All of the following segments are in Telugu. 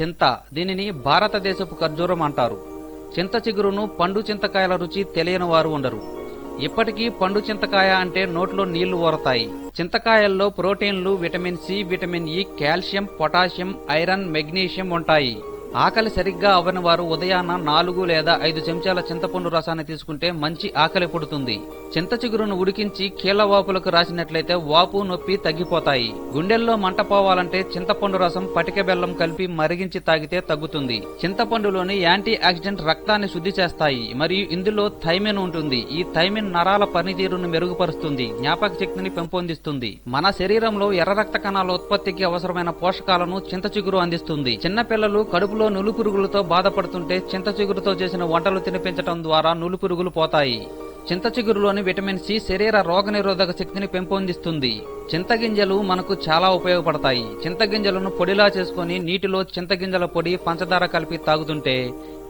చింత. దీనిని భారతదేశపు ఖర్జూరం అంటారు. చింత చిగురును పండు చింతకాయల రుచి తెలియని వారు ఉండరు. ఇప్పటికీ పండు చింతకాయ అంటే నోట్లో నీళ్ళు ఊరతాయి. చింతకాయల్లో ప్రోటీన్లు vitamin C vitamin E calcium potassium iron magnesium ఉంటాయి. ఆకలి సరిగ్గా అవ్వని వారు ఉదయాన్న నాలుగు లేదా ఐదు చెంచాల చింతపండు రసాన్ని తీసుకుంటే మంచి ఆకలి పుడుతుంది. చింత చిగురును ఉడికించి కీళ్ళవాపులకు రాసినట్లయితే వాపు నొప్పి తగ్గిపోతాయి. గుండెల్లో మంట పోవాలంటే చింతపండు రసం పటిక బెల్లం కలిపి మరిగించి తాగితే తగ్గుతుంది. చింతపండులోని యాంటీ ఆక్సిడెంట్ రక్తాన్ని శుద్ధి చేస్తాయి మరియు ఇందులో థైమిన్ ఉంటుంది. ఈ థైమిన్ నరాల పనితీరును మెరుగుపరుస్తుంది జ్ఞాపక శక్తిని పెంపొందిస్తుంది. మన శరీరంలో ఎర్ర రక్త కణాల ఉత్పత్తికి అవసరమైన పోషకాలను చింత చిగురు అందిస్తుంది. చిన్నపిల్లలు కడుపు కడుపులో నులుపురుగులతో బాధపడుతుంటే చింత చిగురుతో చేసిన వంటలు తినిపించడం ద్వారా నులుపురుగులు పోతాయి. చింత చిగురులోని విటమిన్ సి శరీర రోగనిరోధక శక్తిని పెంపొందిస్తుంది. చింతగింజలు మనకు చాలా ఉపయోగపడతాయి. చింతగింజలను పొడిలా చేసుకుని నీటిలో చింతగింజల పొడి పంచదార కలిపి తాగుతుంటే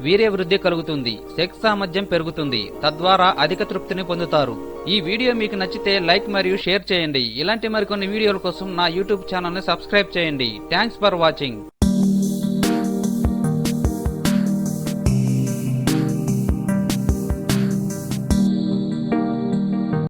వీర్య వృద్ధి కలుగుతుంది. సెక్స్ సామర్థ్యం పెరుగుతుంది. తద్వారా అధిక తృప్తిని పొందుతారు. ఈ వీడియో మీకు నచ్చితే లైక్ మరియు షేర్ చేయండి. ఇలాంటి మరికొన్ని వీడియోల కోసం నా యూట్యూబ్ ఛానల్ని సబ్స్క్రైబ్ చేయండి. Thanks for watching.